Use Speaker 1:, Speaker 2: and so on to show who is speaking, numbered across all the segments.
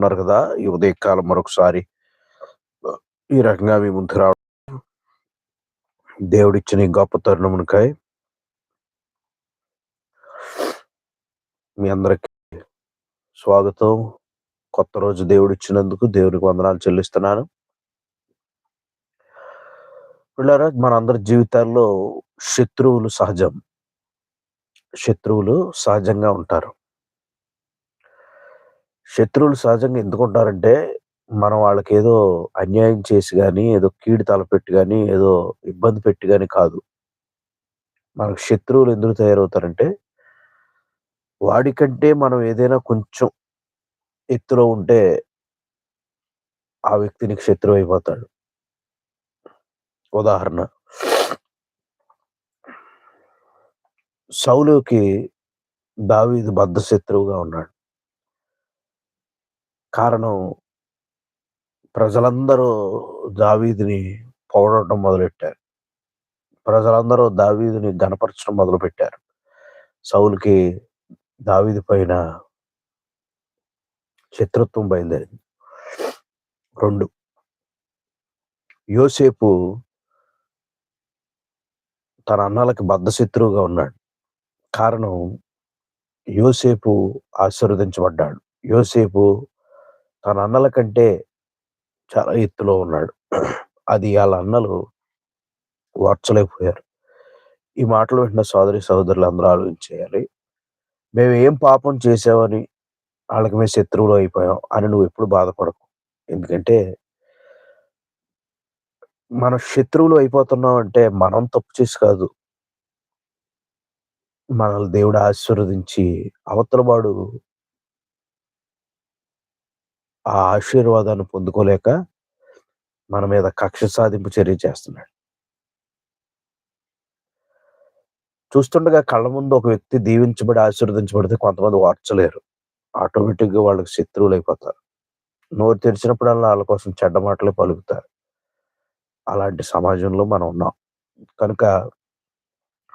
Speaker 1: ఉన్నారు కదా ఈ ఉదయకాలం మరొకసారి ఈ రకంగా మీ ముందు రావడం. దేవుడిచ్చిన గొప్ప తరుణమునికై మీ అందరికి స్వాగతం. కొత్త రోజు దేవుడు ఇచ్చినందుకు దేవునికి వందనాలు చెల్లిస్తున్నాను. పిల్లరా మనందరి జీవితాల్లో శత్రువులు సహజం. శత్రువులు సహజంగా ఉంటారు. శత్రువులు సహజంగా ఎందుకు ఉంటారంటే మనం వాళ్ళకి ఏదో అన్యాయం చేసి కానీ ఏదో కీడు తలపెట్టి కానీ ఏదో ఇబ్బంది పెట్టి కానీ కాదు. మనకు శత్రువులు ఎందుకు తయారవుతారంటే వాడికంటే మనం ఏదైనా కొంచెం ఎత్తులో ఉంటే ఆ వ్యక్తి నీకు శత్రువు అయిపోతాడు. ఉదాహరణ. సౌలుకి దావీదు బద్ధ శత్రువుగా ఉన్నాడు. కారణం ప్రజలందరూ దావీదిని పొగడటం మొదలెట్టారు. ప్రజలందరూ దావీదిని గనపరచడం మొదలుపెట్టారు. సౌలుకి దావీదు పైన శత్రుత్వం బయలుదేరింది. రెండు. యోసేపు తన అన్నలకి బద్ధశత్రువుగా ఉన్నాడు. కారణం యోసేపు ఆశీర్వదించబడ్డాడు. యోసేపు తన అన్నల కంటే చాలా ఎత్తులో ఉన్నాడు. అది వాళ్ళ అన్నలు ఓర్చలేకపోయారు. ఈ మాటలు వింటున్న సోదరి సహోదరులు అందరూ ఆలోచించేయాలి. మేము ఏం పాపం చేసామని వాళ్ళకి మేము శత్రువులు అయిపోయాం అని నువ్వు ఎప్పుడు బాధపడకు. ఎందుకంటే మనం శత్రువులు అయిపోతున్నాం అంటే మనం తప్పు చేసి కాదు. మనల్ని దేవుడు ఆశీర్వదించి అవతల వాడు ఆ ఆశీర్వాదాన్ని పొందుకోలేక మన మీద కక్ష సాధింపు చర్య చేస్తున్నాడు. చూస్తుండగా కళ్ళ ముందు ఒక వ్యక్తి దీవించబడి ఆశీర్వదించబడితే కొంతమంది ఓర్చలేరు ఆటోమేటిక్గా వాళ్ళకి శత్రువులు అయిపోతారు. నోరు తెరిచినప్పుడల్లా వాళ్ళ కోసం చెడ్డ మాటలే పలుకుతారు. అలాంటి సమాజంలో మనం ఉన్నాం. కనుక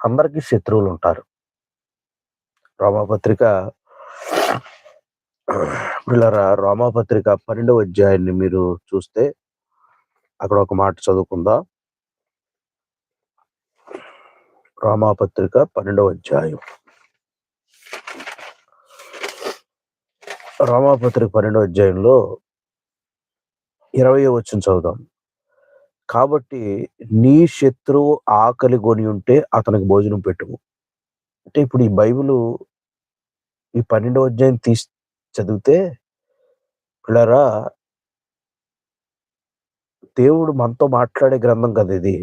Speaker 1: అందరికీ శత్రువులు ఉంటారు. రోమాపత్రిక పిల్లరా రోమాపత్రిక పన్నెండవ అధ్యాయాన్ని మీరు చూస్తే అక్కడ ఒక మాట చదువుకుందాం. రామాపత్రిక పన్నెండవ అధ్యాయం. రామాపత్రిక పన్నెండవ అధ్యాయంలో ఇరవై వచ్చిన చదువుదాం. కాబట్టి నీ శత్రువు ఆకలి కొని ఉంటే అతనికి భోజనం పెట్టుము. అంటే ఇప్పుడు ఈ బైబిల్ ఈ పన్నెండవ అధ్యాయం తీసి చదివితే పిల్లరా దేవుడు మనతో మాట్లాడే గ్రంథం కదా ఇది.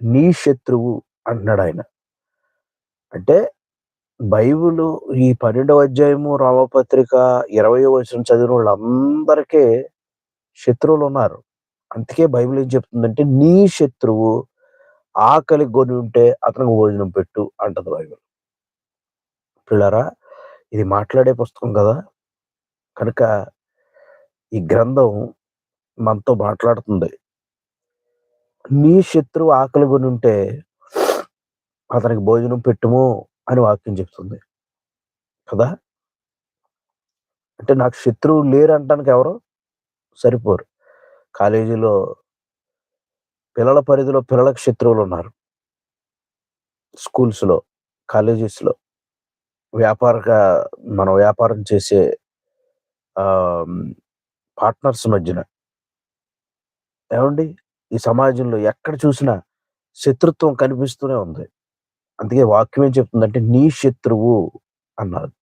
Speaker 1: నీ శత్రువు అంటున్నాడు ఆయన అంటే బైబిల్ ఈ పన్నెండవ అధ్యాయము రామపత్రిక ఇరవై వచనం చదివిన వాళ్ళందరికీ శత్రువులు ఉన్నారు. అందుకే బైబిల్ ఏం చెప్తుందంటే నీ శత్రువు ఆకలి కొని ఉంటే అతనికి భోజనం పెట్టు అంటది బైబిల్. పిల్లరా ఇది మాట్లాడే పుస్తకం కదా. కనుక ఈ గ్రంథం మనతో మాట్లాడుతుంది. నీ శత్రువు ఆకలి కొని ఉంటే అతనికి భోజనం పెట్టుము అని వాక్యం చెప్తుంది. కదా? అంటే నాకు శత్రువు లేరు అంటానికి ఎవరు? సరిపోరు. కాలేజీలో పిల్లల పరిధిలో పిల్లలకు శత్రువులు ఉన్నారు. స్కూల్స్లో కాలేజెస్లో. వ్యాపారక మనం వ్యాపారం చేసే పార్ట్నర్స్ మధ్యన. ఏమండి? ఈ సమాజంలో ఎక్కడ చూసినా శత్రుత్వం కనిపిస్తూనే ఉంది. అందుకే వాక్యం ఏం చెప్తుందంటే నీ శత్రువు అన్నారు.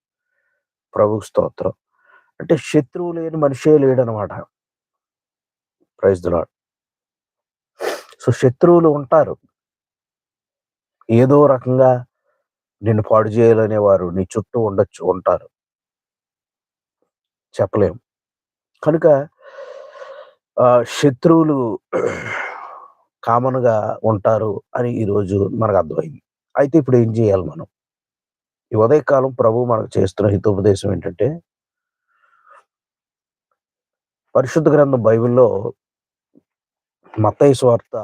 Speaker 1: ప్రభు స్తోత్రం. అంటే శత్రువు లేని మనిషే లేడనమాట. ప్రైజ్ దులాడ్ సో శత్రువులు ఉంటారు. ఏదో రకంగా నిన్ను పాడు చేయాలనే వారు నీ చుట్టూ ఉండొచ్చు ఉంటారు. చెప్పలేము కనుక శత్రువులు కామన్గా ఉంటారు అని ఈరోజు మనకు అర్థమైంది. అయితే ఇప్పుడు ఏం చేయాలి మనం? ఈ ఉదయకాలం ప్రభు మనకు చేస్తున్న హితోపదేశం ఏంటంటే పరిశుద్ధ గ్రంథం బైబిల్లో మత్తయి స్వార్త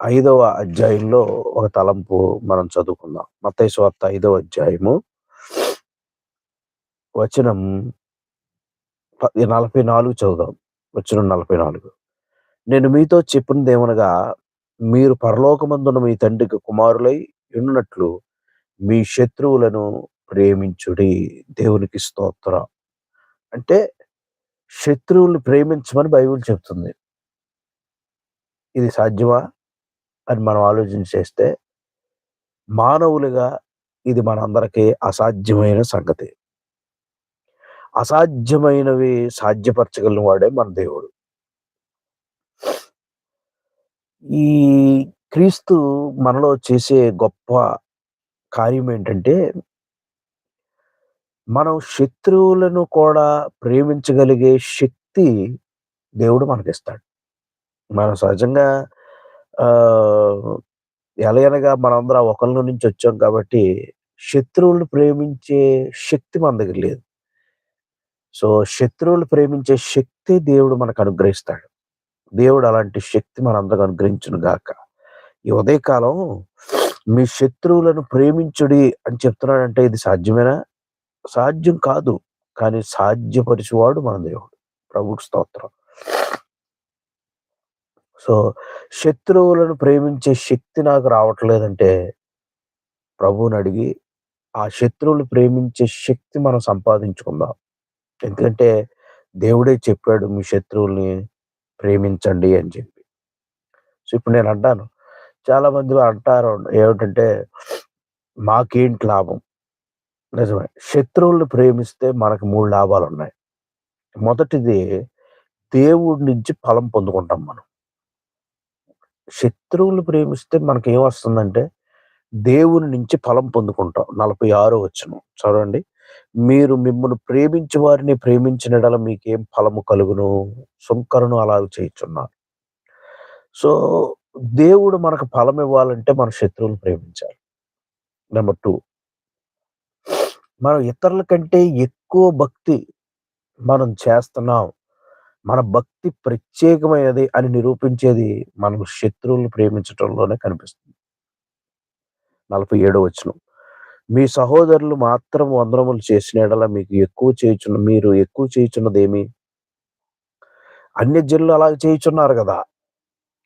Speaker 1: ఐదవ అధ్యాయంలో ఒక తలంపు మనం చదువుకుందాం. మత్తయి స్వార్త ఐదవ అధ్యాయము వచనం నలభై నాలుగు చదువుదాం. వచ్చిన నలభై నాలుగు. నేను మీతో చెప్పినదేమనగా మీరు పరలోకమందున మీ తండ్రికి కుమారులై ఉన్నట్లు మీ శత్రువులను ప్రేమించుడి దేవునికి స్తోత్ర. అంటే శత్రువుల్ని ప్రేమించమని బైబిల్ చెప్తుంది. ఇది సాధ్యమా? అని మనం ఆలోచన చేస్తే మానవులుగా ఇది మనందరికీ అసాధ్యమైన సంగతి. అసాధ్యమైనవి సాధ్యపరచగలిగిన వాడే మన దేవుడు. ఈ క్రీస్తు మనలో చేసే గొప్ప కార్యం ఏంటంటే మనం శత్రువులను కూడా ప్రేమించగలిగే శక్తి దేవుడు మనకిస్తాడు. మనం సహజంగా ఆ మనందరం ఒకళ్ళ నుంచి వచ్చాం కాబట్టి శత్రువులను ప్రేమించే శక్తి మన దగ్గర లేదు. సో శత్రువులు ప్రేమించే శక్తి దేవుడు మనకు అనుగ్రహిస్తాడు. దేవుడు అలాంటి శక్తి మనందరికి అనుగ్రహించును గాక. ఈ ఉదయకాలం మీ శత్రువులను ప్రేమించుడి అని చెప్తున్నాడంటే ఇది సాధ్యమేనా? సాధ్యం కాదు. కానీ సాధ్యపరిచేవాడు మన దేవుడు. ప్రభుకి స్తోత్రం. సో శత్రువులను ప్రేమించే శక్తి నాకు రావట్లేదంటే ప్రభువుని అడిగి ఆ శత్రువులు ప్రేమించే శక్తి మనం సంపాదించుకుందాం. ఎందుకంటే దేవుడే చెప్పాడు మీ శత్రువుల్ని ప్రేమించండి అని చెప్పి. సో ఇప్పుడు నేను అంటాను చాలా మంది అంటారు ఏమిటంటే మాకేంటి లాభం? నిజమే శత్రువుల్ని ప్రేమిస్తే మనకు మూడు లాభాలు ఉన్నాయి. మొదటిది దేవుడి నుంచి ఫలం పొందుకుంటాం మనం. శత్రువులు ప్రేమిస్తే మనకి ఏమొస్తుందంటే దేవుని నుంచి ఫలం పొందుకుంటాం. నలభై ఆరో వచ్చును చూడండి మీరు మిమ్మల్ని ప్రేమించు వారిని ప్రేమించినడల మీకేం ఫలము కలుగును? సుంకరను అలా చేయించున్నారు సో దేవుడు మనకు ఫలం ఇవ్వాలంటే మన శత్రువులు ప్రేమించాలి. Number two. మనం ఇతరుల కంటే ఎక్కువ భక్తి మనం చేస్తున్నాం. మన భక్తి ప్రత్యేకమైనది అని నిరూపించేది మనకు శత్రువులను ప్రేమించటంలోనే కనిపిస్తుంది. నలభై ఏడో వచ్చిన మీ సహోదరులు మాత్రం వందనములు చేసిన మీకు ఎక్కువ చేయుచున్న మీరు ఎక్కువ చేయుచున్నదేమి అన్య జనులు అలా చేయుచున్నారు కదా.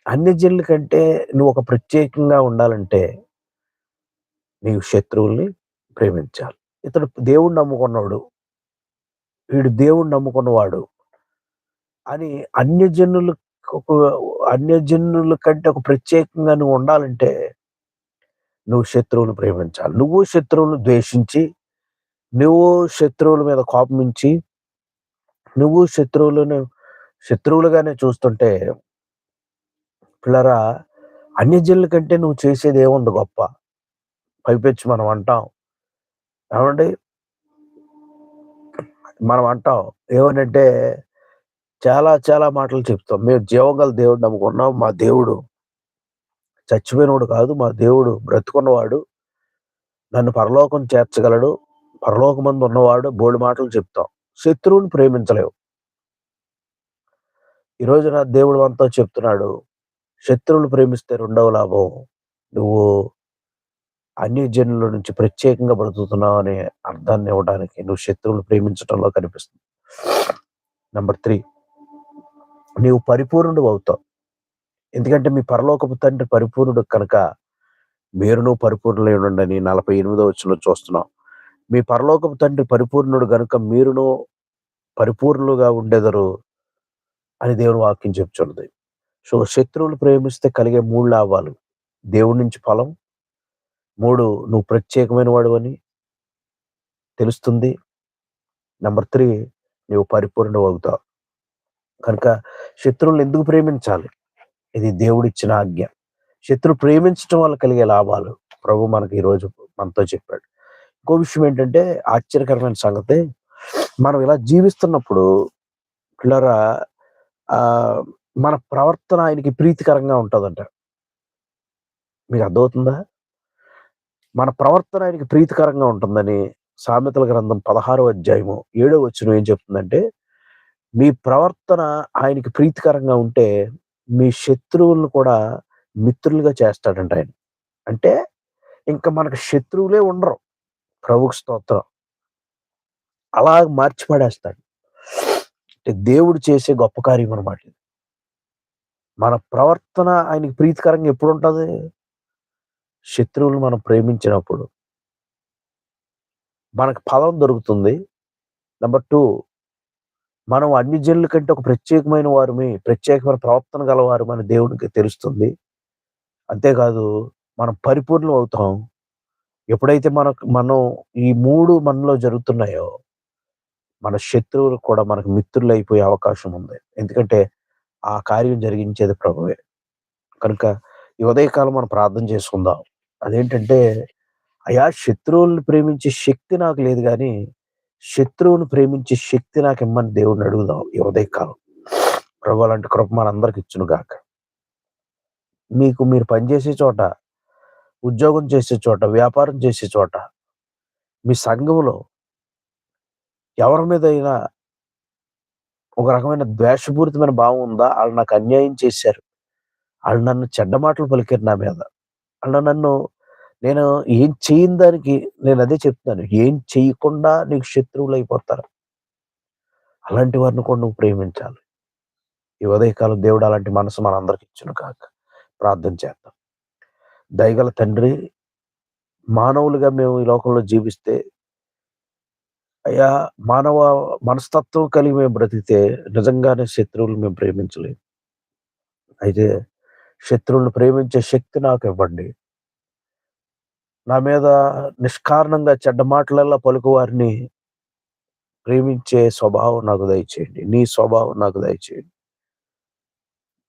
Speaker 1: అన్య జనుల కంటే నువ్వు ఒక ప్రత్యేకంగా ఉండాలంటే నీవు శత్రువుల్ని ప్రేమించాలి. ఇతడు దేవుణ్ణి నమ్ముకున్నాడు వీడు దేవుణ్ణి నమ్ముకున్నవాడు అని అన్యజనులు అన్యజనుల కంటే ఒక ప్రత్యేకంగా నువ్వు ఉండాలంటే నువ్వు శత్రువులు ప్రేమించాలి. నువ్వు శత్రువును ద్వేషించి నువ్వు శత్రువుల మీద కోపమించి నువ్వు శత్రువులను శత్రువులుగానే చూస్తుంటే పిల్లరా అన్యజనుల కంటే నువ్వు చేసేది ఏముంది గొప్ప? పైపెచ్చి మనం అంటాం. ఏమండి? మనం అంటాం. ఏమనంటే చాలా చాలా మాటలు చెప్తాం. మేము జీవగల దేవుడు నమ్ముకున్నాం. మా దేవుడు చచ్చిపోయినవాడు కాదు మా దేవుడు బ్రతుకున్నవాడు నన్ను పరలోకం చేర్చగలడు పరలోకమందు ఉన్నవాడు బోడి మాటలు చెప్తాం. శత్రువుని ప్రేమించలేవు. ఈరోజు నా దేవుడు అంతా చెప్తున్నాడు శత్రువులు ప్రేమిస్తే రెండవ లాభం నువ్వు అన్ని జనుల నుంచి ప్రత్యేకంగా బ్రతుకుతున్నావు అనే అర్థాన్ని ఇవ్వడానికి నువ్వు శత్రువులు ప్రేమించడంలో కనిపిస్తుంది. నెంబర్ త్రీ నీవు పరిపూర్ణుడు అవుతావు. ఎందుకంటే మీ పరలోకపు తండ్రి పరిపూర్ణుడు కనుక మీరును పరిపూర్ణులై ఉండండి నలభై ఎనిమిదో వచ్చిన చూస్తున్నాం. మీ పరలోకపు తండ్రి పరిపూర్ణుడు కనుక మీరును పరిపూర్ణులుగా ఉండెదరు అని దేవుని వాక్యం చెప్తున్నది సో శత్రువులు ప్రేమిస్తే కలిగే మూడు లాభాలు. దేవుడి నుంచి ఫలం మూడు నువ్వు ప్రత్యేకమైన వాడు అని తెలుస్తుంది. నెంబర్ త్రీ నువ్వు పరిపూర్ణ అవుతావు. కనుక శత్రువులను ఎందుకు ప్రేమించాలి? ఇది దేవుడిచ్చిన ఆజ్ఞ. శత్రు ప్రేమించడం వల్ల కలిగే లాభాలు ప్రభు మనకి ఈరోజు మనతో చెప్పాడు. ఇంకో విషయం ఏంటంటే ఆశ్చర్యకరమైన సంగతి మనం ఇలా జీవిస్తున్నప్పుడు పిల్లరా ఆ మన ప్రవర్తన ఆయనకి ప్రీతికరంగా ఉంటుందంట. మీకు అర్థమవుతుందా? మన ప్రవర్తన ఆయనకి ప్రీతికరంగా ఉంటుందని సామెతల గ్రంథం పదహారో అధ్యాయము ఏడో వచ్చిన ఏం చెప్తుందంటే మీ ప్రవర్తన ఆయనకి ప్రీతికరంగా ఉంటే మీ శత్రువులను కూడా మిత్రులుగా చేస్తాడంట ఆయన. అంటే ఇంకా మనకు శత్రువులే ఉండరు. ప్రభుకు స్తోత్రం. అలా మార్చి పడేస్తాడు అంటే దేవుడు చేసే గొప్ప కార్యం అనమాట మన ప్రవర్తన ఆయనకి ప్రీతికరంగా ఎప్పుడు ఉంటుంది శత్రువులు మనం ప్రేమించినప్పుడు. మనకు ఫలం దొరుకుతుంది. నెంబర్ టూ మనం అన్ని జనుల కంటే ఒక ప్రత్యేకమైన వారిని ప్రత్యేకమైన ప్రవర్తన గలవారు మన దేవునికి తెలుస్తుంది. అంతేకాదు మనం పరిపూర్ణం అవుతాం. ఎప్పుడైతే మనకు మనం ఈ మూడు మనలో జరుగుతున్నాయో, మన శత్రువులు కూడా మనకు మిత్రులైపోయే అవకాశం ఉంది. ఎందుకంటే ఆ కార్యం జరిగించేది ప్రభువే. కనుక ఈ ఉదయకాలం మనం ప్రార్థన చేసుకుందాం. అదేంటంటే, అయ్యా శత్రువుల్ని ప్రేమించే శక్తి నాకు లేదు కానీ శత్రువును ప్రేమించే శక్తి నాకు ఇమ్మని దేవుడిని అడుగుదాం ఈ ఉదయకాలం. ప్రభు అలాంటి కృప మనందరికి ఇచ్చును గాక. మీకు మీరు పనిచేసే చోట, ఉద్యోగం చేసే చోట, వ్యాపారం చేసే చోట, మీ సంఘంలో ఎవరి మీదైనా ఒక రకమైన ద్వేషపూరితమైన భావం ఉందా? వాళ్ళు నాకు అన్యాయం చేశారు. వాళ్ళు నన్ను చెడ్డ మాటలు పలికారు నా మీద. వాళ్ళు నన్ను నేను ఏం చేయని దానికి అదే చెప్తున్నాను. ఏం చేయకుండా నీకు శత్రువులు అయిపోతారు అలాంటి వారిని కూడా నువ్వు ప్రేమించాలి. ఈ ఉదయకాలం దేవుడు అలాంటి మనసు మనందరికి ఇచ్చును కాక ప్రార్థన చేద్దాం. దయగల తండ్రి, మానవులుగా మేము ఈ లోకంలో జీవిస్తే అయ్యా మానవ మనస్తత్వం కలిగి మేము బ్రతికితే నిజంగానే శత్రువులు మేము ప్రేమించలేము. అయితే శత్రువులను ప్రేమించే శక్తి నాకు ఇవ్వండి నా మీద నిష్కారణంగా చెడ్డ మాటలల్లా పలుకువారిని ప్రేమించే స్వభావం నాకు దయచేయండి. నీ స్వభావం నాకు దయచేయండి.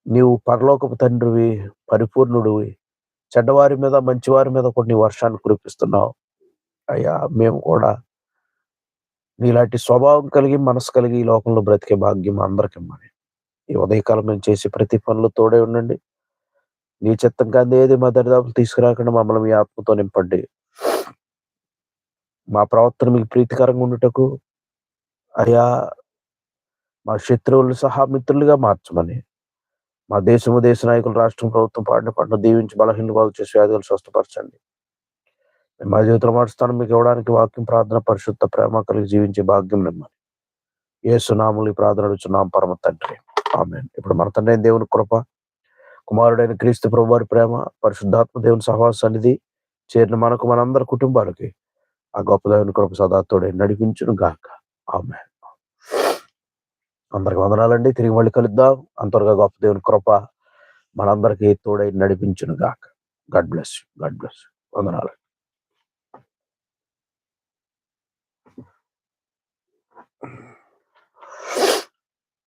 Speaker 1: నీవు పరలోకపు తండ్రివి, పరిపూర్ణుడివి. చెడ్డవారి మీద, మంచివారి మీద కొన్ని వర్షాన్ని కురిపిస్తున్నావు. అయ్యా మేము కూడా నీలాంటి స్వభావం కలిగి, మనసు కలిగి ఈ లోకంలో బ్రతికే భాగ్యం అందరికిమ్మని. ఈ ఉదయకాలం మేము చేసే ప్రతి పనులు తోడే ఉండండి. నీ చిత్తం కానిది ఏది మా దరిదాపులు తీసుకురాకుండా మమ్మల్ని మీ ఆత్మతో నింపండి. మా ప్రవర్తన మీకు ప్రీతికరంగా ఉండుటకు అయ్యా మా శత్రువులను సహా మిత్రులుగా మార్చమని, మా దేశము, దేశ నాయకులు, రాష్ట్రం, ప్రభుత్వం పాడిన పంటను దీవించి బలహీనలు బాగు చేసి వ్యాధులు స్వస్థపరచండి. మా జీవితంలో మార్చుతాను మీకు ఇవ్వడానికి వాక్యం, ప్రార్థన, పరిశుద్ధ ప్రేమ కలిగి జీవించే భాగ్యం నిమ్మని. ఏ సునాములు ఈ ప్రార్థన అడుగుచున్నాం పరమ తండ్రి. ఆమె ఇప్పుడు మన తండ్రి దేవుని కృప, కుమారుడైన క్రీస్తు ప్రభువారి ప్రేమ, పరిశుద్ధాత్మ దేవుని సహవాస సన్నిధి చేరిన మనకు మనందరి కుటుంబాలకి ఆ గొప్ప దేవుని కృప సదాతోడై నడిపించును గాక. ఆమె అందరికి వందనాలండి. తిరిగి మళ్ళీ కలుద్దాం. అంతవరగా గొప్ప దేవుని కృప మనందరికీ తోడై నడిపించును గాక. గాడ్ బ్లెస్ గాడ్ బ్లెస్ వందనాలండి వందనాలు.